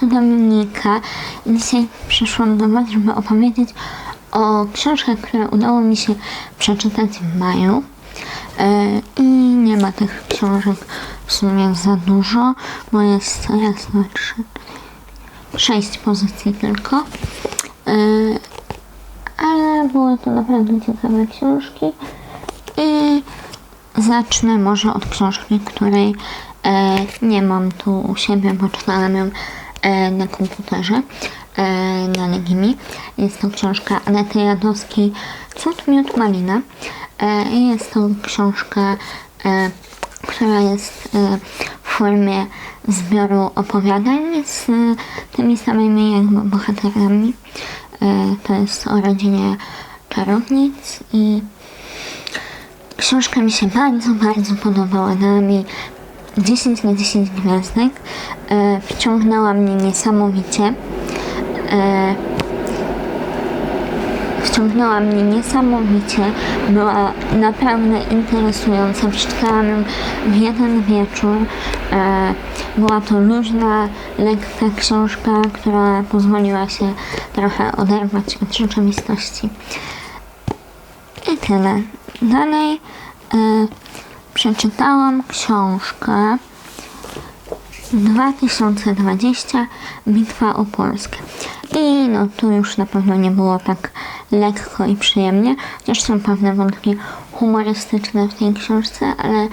Tu Dominika. Dzisiaj przyszłam do Was, żeby opowiedzieć o książkach, które udało mi się przeczytać w maju. E, I nie ma tych książek w sumie za dużo, bo jest dwa, trzy, sześć pozycji tylko. E, Ale były to naprawdę ciekawe książki. I zacznę może od książki, której e, nie mam tu u siebie, bo czytałam ją na komputerze e, na Legimi. Jest to książka Anety Jadowskiej Cud, Miód, Malina. E, jest to książka, e, która jest e, w formie zbioru opowiadań z e, tymi samymi jakby bohaterami. E, to jest o rodzinie czarownic i Książka mi się bardzo, bardzo podobała. Dała mi 10 na 10 gwiazdek. E, wciągnęła mnie niesamowicie. E, wciągnęła mnie niesamowicie. Była naprawdę interesująca. Przeczytałam ją w jeden wieczór. E, była to luźna, lekka książka, która pozwoliła się trochę oderwać od rzeczywistości. I tyle. Dalej e, przeczytałam książkę 2020 Bitwa o Polskę. I no tu już na pewno nie było tak lekko i przyjemnie, chociaż są pewne wątki humorystyczne w tej książce, ale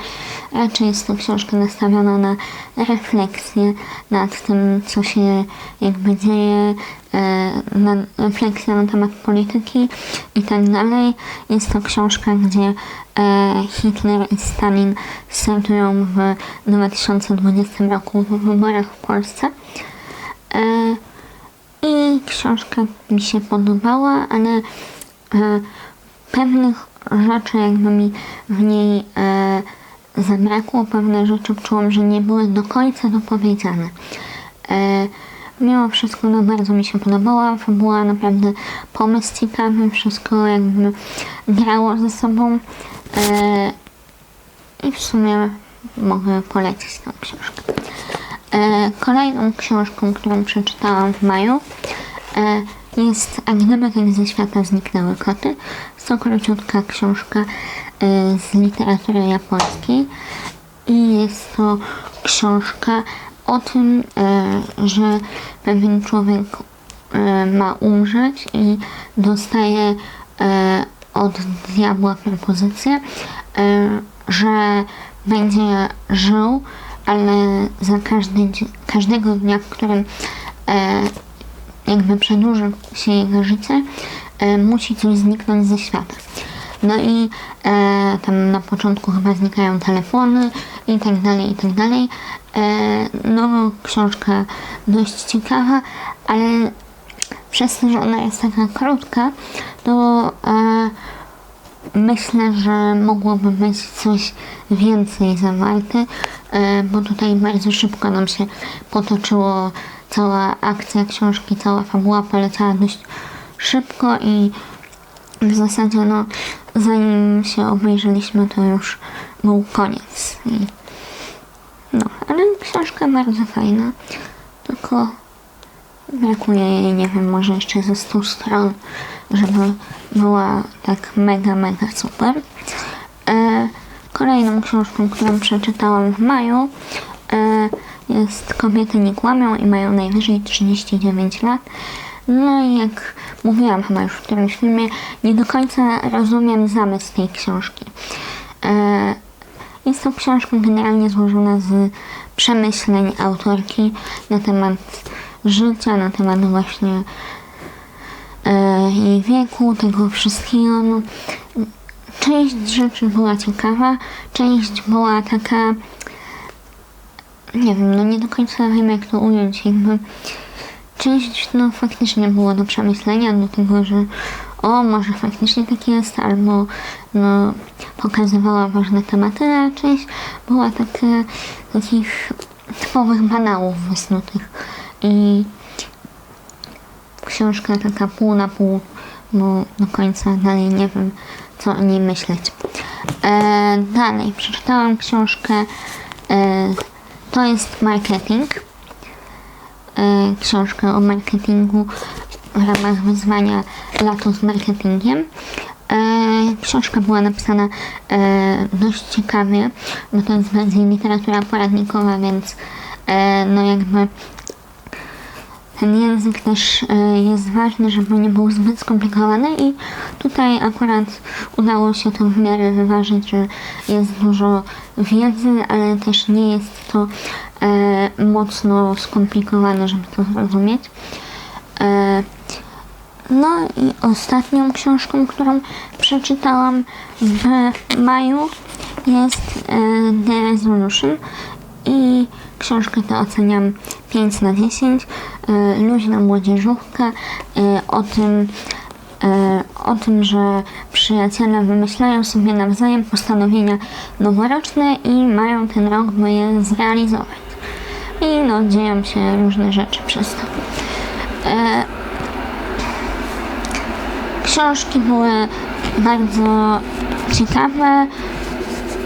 raczej jest to książka nastawiona na refleksję nad tym, co się jakby dzieje, e, na refleksję na temat polityki i tak dalej. Jest to książka, gdzie e, Hitler i Stalin startują w 2020 roku w wyborach w Polsce. I książka mi się podobała, ale e, pewnych rzeczy jakby mi w niej e, zabrakło, pewne rzeczy czułam, że nie były do końca dopowiedziane. E, mimo wszystko no, bardzo mi się podobała, była naprawdę pomysł ciekawy, wszystko jakby grało ze sobą e, i w sumie mogę polecić tę książkę. E, kolejną książką, którą przeczytałam w maju e, jest A gdyby tak ze świata zniknęły koty. To króciutka książka e, z literatury japońskiej i jest to książka o tym, że pewien człowiek ma umrzeć i dostaje od diabła propozycję, że będzie żył, ale za każdy, każdego dnia, w którym e, jakby przedłuży się jego życie, e, musi coś zniknąć ze świata. No i e, tam na początku chyba znikają telefony i tak dalej, i tak dalej. E, no, książka dość ciekawa, ale przez to, że ona jest taka krótka, to e, myślę, że mogłoby być coś więcej zawarte, bo tutaj bardzo szybko nam się potoczyło cała akcja książki, cała fabuła poleciała dość szybko i w zasadzie no zanim się obejrzeliśmy to już był koniec. I no, ale książka bardzo fajna tylko brakuje jej, nie wiem, może jeszcze ze 100 stron, żeby była tak mega, mega super. E, kolejną książką, którą przeczytałam w maju e, jest Kobiety nie kłamią i mają najwyżej 39 lat. No i jak mówiłam chyba już w którymś filmie, nie do końca rozumiem zamysł tej książki. E, jest to książka generalnie złożona z przemyśleń autorki na temat życia, na temat właśnie e, jej wieku, tego wszystkiego. No, część rzeczy była ciekawa, część była taka, nie wiem, no nie do końca wiem jak to ująć, jakby część no faktycznie było do przemyślenia, do tego, że o, może faktycznie tak jest, albo no, pokazywała ważne tematy, a część była taka, takich typowych banałów wysnutych. I książka taka pół na pół, bo do końca dalej nie wiem, co o niej myśleć. E, dalej, przeczytałam książkę e, To jest marketing. książkę o marketingu w ramach wyzwania Lato z marketingiem. E, książka była napisana e, dość ciekawie, bo to jest bardziej literatura poradnikowa, więc e, no jakby ten język też e, jest ważny, żeby nie był zbyt skomplikowany i tutaj akurat udało się to w miarę wyważyć, że jest dużo wiedzy, ale też nie jest to e, mocno skomplikowane, żeby to zrozumieć. E, no i ostatnią książką, którą przeczytałam w maju jest The Resolution i książkę tę oceniam 5 na 10. E, luźna młodzieżówka e, o tym, e, o tym, że przyjaciele wymyślają sobie nawzajem postanowienia noworoczne i mają ten rok, by je zrealizować. I no, dzieją się różne rzeczy przez to. Książki były bardzo ciekawe.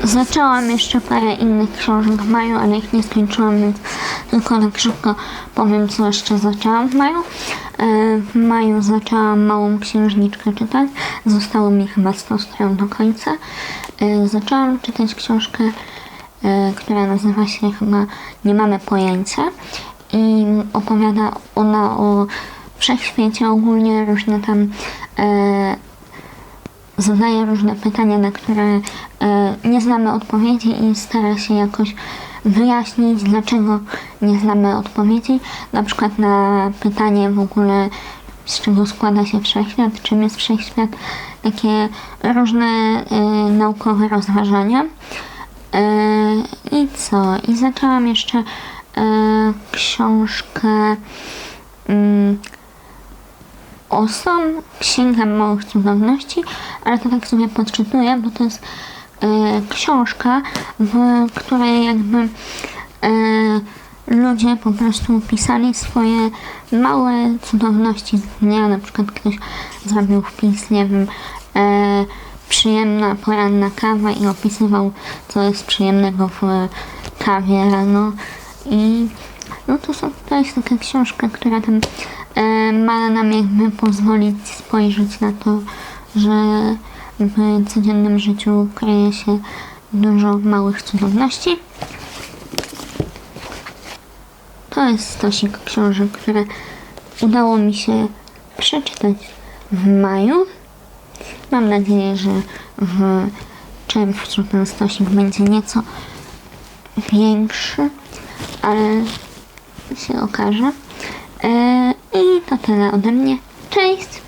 Zaczęłam jeszcze parę innych książek w maju, ale ich nie skończyłam, więc tylko tak szybko powiem, co jeszcze zaczęłam w maju. E, W maju zaczęłam Małą Księżniczkę czytać. Zostało mi chyba 100 stron do końca. E, Zaczęłam czytać książkę, e, która nazywa się chyba Nie mamy pojęcia i opowiada ona o wszechświecie ogólnie, różne tam zadaje różne pytania, na które nie znamy odpowiedzi i stara się jakoś wyjaśnić, dlaczego nie znamy odpowiedzi. Na przykład na pytanie w ogóle, z czego składa się wszechświat, czym jest wszechświat, takie różne e, naukowe rozważania. E, I co? I zaczęłam jeszcze e, książkę mm, Osom, Księga Małych Cudowności, ale to tak sobie podczytuję, bo to jest książka, w której jakby e, ludzie po prostu pisali swoje małe cudowności. Z dnia, na przykład ktoś zrobił wpis, nie wiem, e, przyjemna poranna kawa i opisywał, co jest przyjemnego w kawie rano. I no to, są, to jest taka książka, która tam e, ma nam jakby pozwolić spojrzeć na to, że w codziennym życiu kryje się dużo małych cudowności. To jest stosik książek, które udało mi się przeczytać w maju. Mam nadzieję, że w czerwcu ten stosik będzie nieco większy, ale się okaże. E, I to tyle ode mnie. Cześć!